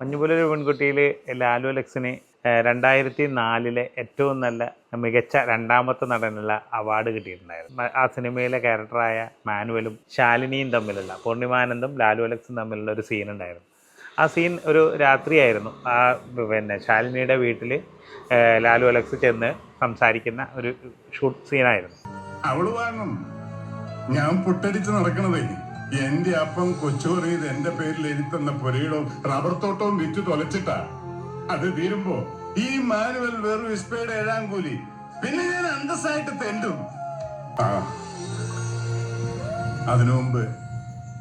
മഞ്ഞുപോലൊരു പെൺകുട്ടിയിൽ ലാലു അലക്സിന് ഏഹ്, രണ്ടായിരത്തി നാലിലെ ഏറ്റവും നല്ല മികച്ച രണ്ടാമത്തെ നടനുള്ള അവാർഡ് കിട്ടിയിട്ടുണ്ടായിരുന്നു. ആ സിനിമയിലെ ക്യാരക്ടറായ മാനുവലും ശാലിനിയും തമ്മിലുള്ള പൂർണിമാനന്ദും ലാലു അലക്സും തമ്മിലുള്ള ഒരു സീൻ ഉണ്ടായിരുന്നു. ആ സീൻ ഒരു രാത്രിയായിരുന്നു. ആ പിന്നെ ശാലിനിയുടെ വീട്ടിൽ ലാലു അലക്സ് ചെന്ന് സംസാരിക്കുന്ന ഒരു ഷൂട്ട് സീനായിരുന്നു അവൾ ഞാൻ പൊട്ടടിച്ച് നടക്കണതേ. എന്റെ അപ്പം കൊച്ചുറിയത് എന്റെ പേരിൽ എഴുത്തുന്ന പുരയിടവും റബ്ബർ തോട്ടവും വിറ്റ് തൊലച്ചിട്ടാ. അത് തീരുമ്പോ ഈ മാനുവൽ വെറും വിസ്പയുടെ ഏഴാം കൂലി. പിന്നെ ഞാൻ അന്തസ്സായിട്ട് തെണ്ടും. ആ. അതിനു മുമ്പ്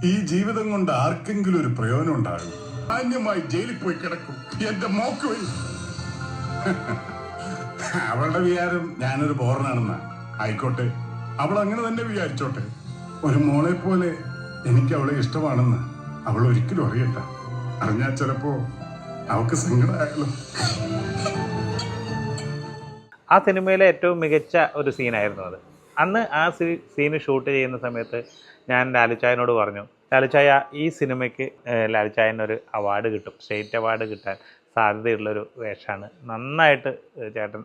ഈ ജീവിതം കൊണ്ട് ആർക്കെങ്കിലും ഒരു പ്രയോജനം ഉണ്ടാകും. മാന്യമായി ജയിലിൽ പോയി കിടക്കും. എന്റെ മോക്ക് അവളുടെ വിചാരം ഞാനൊരു ബോറനാണെന്ന ആയിക്കോട്ടെ. അവൾ അങ്ങനെ തന്നെ വിചാരിച്ചോട്ടെ. ഒരു മോളെ പോലെ എനിക്ക് അവളെ ഇഷ്ടമാണെന്ന് അവൾ ഒരിക്കലും അറിയണ്ട. അറിഞ്ഞാൽ ചിലപ്പോ അവൾക്ക് സങ്കടമായല്ലോ ആ സിനിമയിലെ ഏറ്റവും മികച്ച ഒരു സീനായിരുന്നു അത്. അന്ന് ആ സീ സീന് ഷൂട്ട് ചെയ്യുന്ന സമയത്ത് ഞാൻ ലാലുച്ചായനോട് പറഞ്ഞു ലാലുച്ചായ ഈ സിനിമയ്ക്ക് ലാലിച്ചായനൊരു അവാർഡ് കിട്ടും. സ്റ്റേറ്റ് അവാർഡ് കിട്ടാൻ സാധ്യതയുള്ളൊരു വേഷമാണ് നന്നായിട്ട് ചേട്ടൻ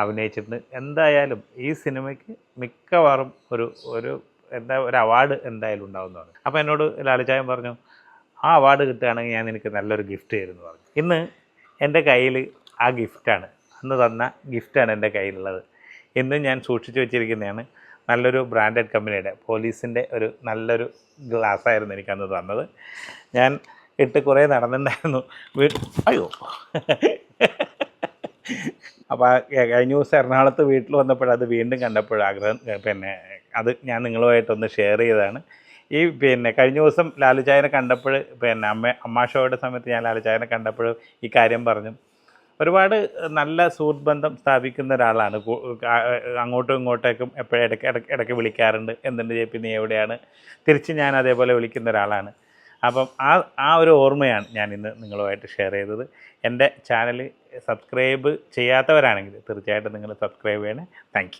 അഭിനയിച്ചിട്ടുണ്ട്. എന്തായാലും ഈ സിനിമയ്ക്ക് മിക്കവാറും ഒരു ഒരു എന്താ ഒരു അവാർഡ് എന്തായാലും ഉണ്ടാവുന്നതാണ് അപ്പോൾ എന്നോട് ലാലുച്ചായൻ പറഞ്ഞു ആ അവാർഡ് കിട്ടുകയാണെങ്കിൽ ഞാൻ നിനക്ക് നല്ലൊരു ഗിഫ്റ്റ് തരുമെന്ന് പറഞ്ഞു. ഇന്ന് എന്റെ കയ്യിൽ ആ ഗിഫ്റ്റാണ് അന്ന് തന്ന ഗിഫ്റ്റാണ് എന്റെ കയ്യിലുള്ളത്. ഇന്നും ഞാൻ സൂക്ഷിച്ചു വെച്ചിരിക്കുന്നതാണ്. നല്ലൊരു ബ്രാൻഡഡ് കമ്പനിയുടെ പോലീസിന്റെ ഒരു നല്ലൊരു ഗ്ലാസ്സായിരുന്നു എനിക്ക് അന്ന് തന്നത്. ഞാൻ ഇട്ട് കുറേ നടന്നിട്ടുണ്ടായിരുന്നു. അയ്യോ. അപ്പോൾ കഴിഞ്ഞ ദിവസം എറണാകുളത്ത് വീട്ടിൽ വന്നപ്പോഴത് വീണ്ടും കണ്ടപ്പോൾ ആഗ്രഹം പിന്നെ അത് ഞാൻ നിങ്ങളുമായിട്ടൊന്ന് ഷെയർ ചെയ്തതാണ്. ഈ പിന്നെ കഴിഞ്ഞ ദിവസം ലാലുചായനെ കണ്ടപ്പോൾ പിന്നെ അമ്മ അമ്മാഷോയുടെ സമയത്ത് ഞാൻ ലാലുചായനെ കണ്ടപ്പോൾ ഈ കാര്യം പറഞ്ഞു. ഒരുപാട് നല്ല സുഹൃത്ത് ബന്ധം സ്ഥാപിക്കുന്ന ഒരാളാണ്. അങ്ങോട്ടും ഇങ്ങോട്ടേക്കും എപ്പോഴും ഇടയ്ക്ക് ഇടയ്ക്ക് ഇടയ്ക്ക് വിളിക്കാറുണ്ട്. എന്തുണ്ട് ചേപ്പി നീ എവിടെയാണ്? തിരിച്ച് ഞാൻ അതേപോലെ വിളിക്കുന്ന ഒരാളാണ്. അപ്പം ആ ആ ഒരു ഓർമ്മയാണ് ഞാൻ ഇന്ന് നിങ്ങളുമായിട്ട് ഷെയർ ചെയ്തത്. എന്റെ ചാനൽ സബ്സ്ക്രൈബ് ചെയ്യാത്തവരാണെങ്കിൽ തീർച്ചയായിട്ടും നിങ്ങൾ സബ്സ്ക്രൈബ് ചെയ്യണേ. താങ്ക്